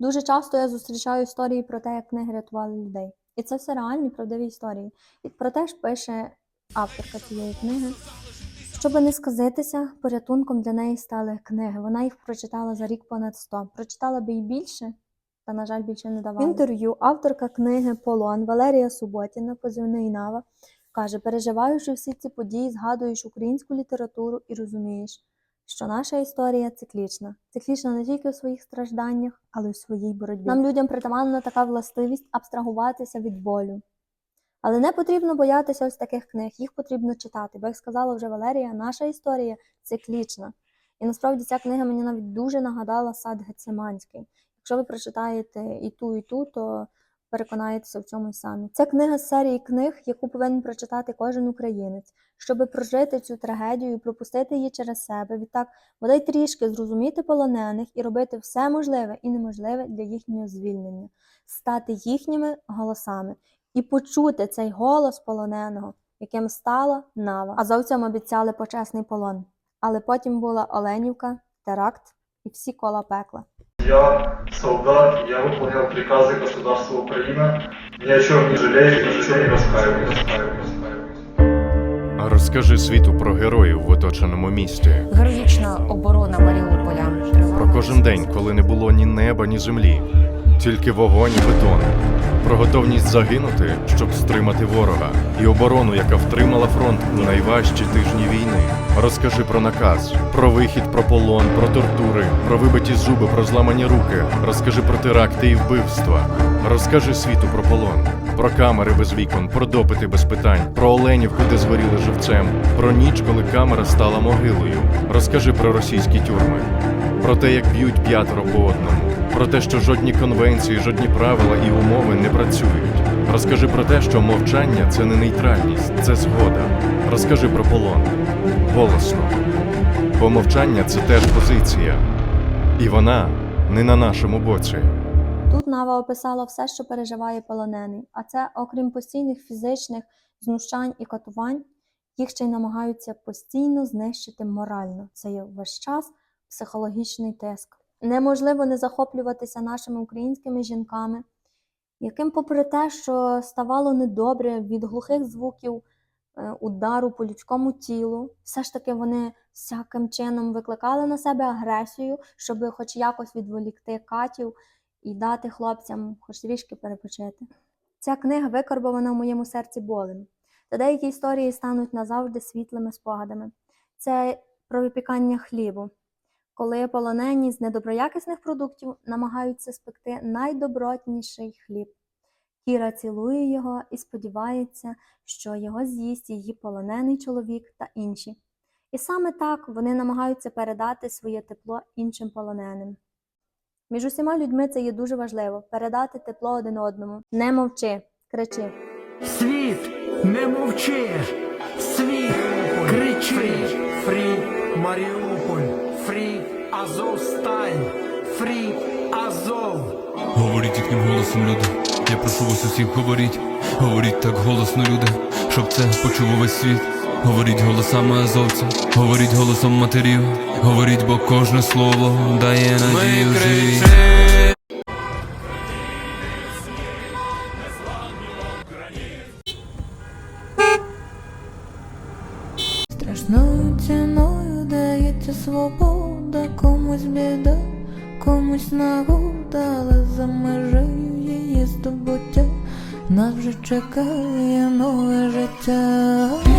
Дуже часто я зустрічаю історії про те, як книги рятували людей. І це все реальні правдиві історії. І про те ж пише авторка цієї книги. Щоб не сказитися, порятунком для неї стали книги. Вона їх прочитала за рік понад 100. Прочитала би й більше, та, на жаль, більше не давала. В інтерв'ю авторка книги Полон Валерія Суботіна, позивний Нава, каже: переживаючи всі ці події, згадуєш українську літературу і розумієш, що наша історія циклічна. Циклічна не тільки у своїх стражданнях, але й у своїй боротьбі. Нам людям притаманна така властивість абстрагуватися від болю. Але не потрібно боятися ось таких книг, їх потрібно читати. Бо, як сказала вже Валерія, наша історія циклічна. І насправді ця книга мені навіть дуже нагадала сад Гециманський. Якщо ви прочитаєте і ту, і ту, то переконаєтеся в цьому й самі. Це книга з серії книг, яку повинен прочитати кожен українець, щоб прожити цю трагедію, пропустити її через себе. Відтак, бодай трішки зрозуміти полонених і робити все можливе і неможливе для їхнього звільнення, стати їхніми голосами і почути цей голос полоненого, яким стала Нава. Азовцям обіцяли почесний полон. Але потім була Оленівка, теракт і всі кола пекла. Я солдат, я выполнял приказы государства Украины. ни о чем не жалею ни о чем не раскаиваюсь. А розкажи світу про героїв в оточеному місті. Героїчна оборона Маріуполя. Про кожен день, коли не було ні неба, ні землі, тільки вогонь і бетон. Про готовність загинути, щоб стримати ворога, і оборону, яка втримала фронт у найважчі тижні війни. Розкажи про наказ, про вихід, про полон, про тортури, про вибиті зуби, про зламані руки. Розкажи про теракти і вбивства. Розкажи світу про полон, про камери без вікон, про допити без питань, про оленівку, де згоріли живцем, про ніч, коли камера стала могилою. Розкажи про російські тюрми, про те, як б'ють п'ятеро по одному, про те, що жодні конвенції, жодні правила і умови не працюють. Розкажи про те, що мовчання це не нейтральність, це згода. Розкажи про полон голосно. Бо мовчання це теж позиція, і вона не на нашому боці. Тут Нава описала все, що переживає полонений, а це, окрім постійних фізичних знущань і катувань, їх ще й намагаються постійно знищити морально. Це є весь час психологічний тиск. Неможливо не захоплюватися нашими українськими жінками, яким, попри те, що ставало недобре від глухих звуків е, удару по людському тілу, все ж таки вони всяким чином викликали на себе агресію, щоб хоч якось відволікти катів і дати хлопцям хоч трішки перепочити. Ця книга викарбована в моєму серці болем, та деякі історії стануть назавжди світлими спогадами. Це про випікання хлібу, коли полонені з недоброякісних продуктів намагаються спекти найдобротніший хліб. Кіра цілує його і сподівається, що його з'їсть її полонений чоловік та інші. І саме так вони намагаються передати своє тепло іншим полоненим. Між усіма людьми це є дуже важливо передати тепло один одному. Не мовчи, кричи. Світ, не мовчи! Світ, кричи! Фрі Маріуполь, Фрі Азовсталь, Фрі Азов. Говоріть їхнім голосом, люди. Я прошу вас усіх говоріть. Говоріть так голосно, люди, щоб це почув увесь світ. Говоріть голосами азовця, говоріть голосом матерів. Говоріть, бо кожне слово дає надію живі. Страшною ціною дається свобода, комусь біда, комусь нагода, але за межею її здобуття нас вже чекає нове життя.